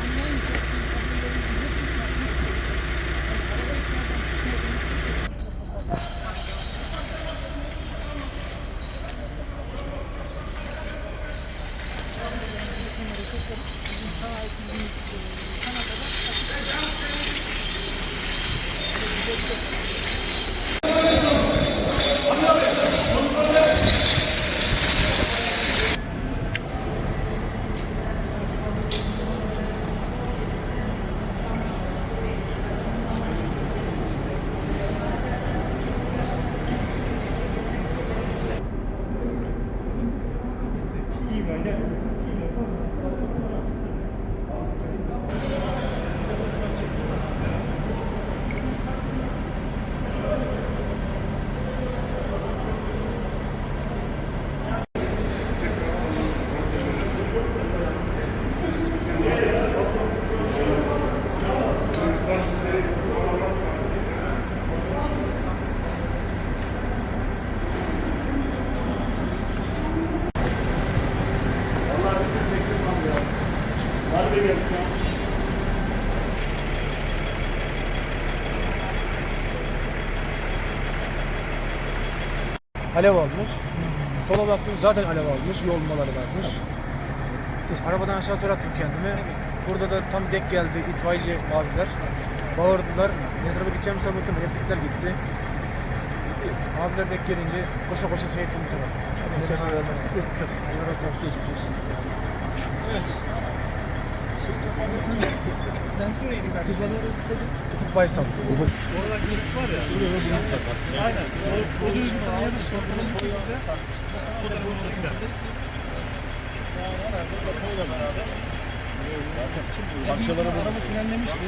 ஒன்று Alev almış. Sola baktım zaten alev almış. Yol moları varmış. Arabadan aşağı tur attım kendimi. Burada da tam dek geldi itfaiyeci abiler. Bağırdılar. Ne tarafa gideceğimi sanırdım. Elektrikler gitti. Abiler dek gelince koşa koşa seyrettim bu tarafa. Nefes vermez. Geçmiş olsun. Allah razı olsun. Geçmiş olsun. Ben simreydim kardeşim. Ufuk Baysal. Ufuk. Parçaları burada. frenlemişti.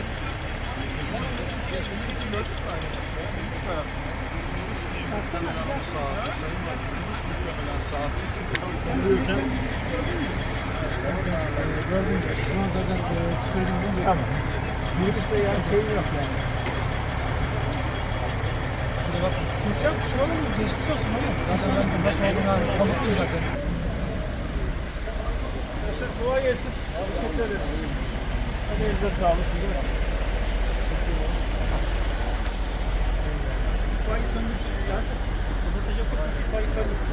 Tamam. Minibüste yani şeyim yok yani. Şuraya bak. Uçak kusura bakma geçmiş olsun ama. Nasıl nasıl olduğunu kalıptım zaten. Sen dua gelsin. Teşekkür ederiz. Hadi elinize sağlık.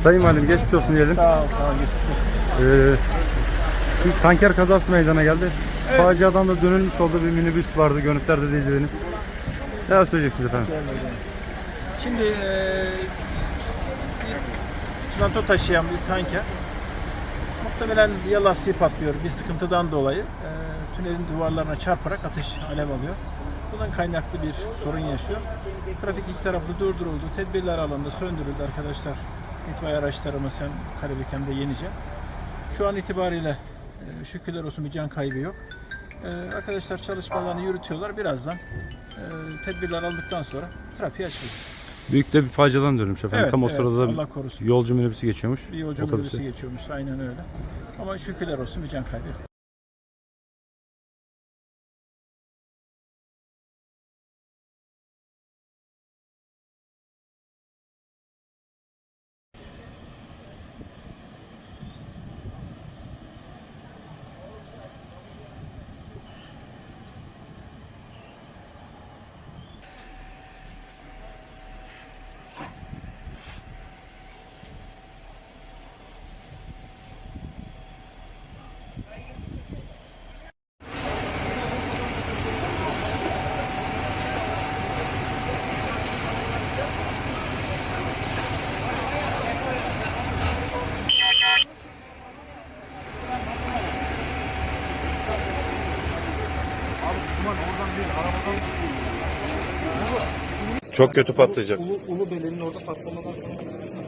Sayın Valim geçmiş olsun diyelim. Sağ ol, sağ ol. Geçmiş olsun. Ee, bir tanker kazası meydana geldi. Faciadan da dönülmüş olduğu bir minibüs vardı. Görüntülerde de izlediniz. Neler söyleyeceksiniz efendim? Şimdi bir çimento taşıyan bir tanker muhtemelen ya lastiği patlıyor bir sıkıntıdan dolayı eee, tünelin duvarlarına çarparak ateş alev alıyor. Bundan kaynaklı bir sorun yaşıyor. Trafik iki taraflı durduruldu. Tedbirler alındı, söndürüldü arkadaşlar. İtfaiye araçlarımız hem Karabük hem de Yenice. Şu an itibariyle eee, şükürler olsun bir can kaybı yok. Eee, arkadaşlar çalışmalarını yürütüyorlar. Birazdan eee, tedbirler aldıktan sonra trafiğe açılacak. Büyük de bir faciadan dönmüş efendim. Evet, Tam o evet. sırada Allah korusun. yolcu minibüsü geçiyormuş. Bir yolcu otobüsü. minibüsü geçiyormuş. Aynen öyle. Ama şükürler olsun bir can kaybı yok. Çok kötü patlayacak. Ulu, Ulu Bele'nin orada patlamadan sonra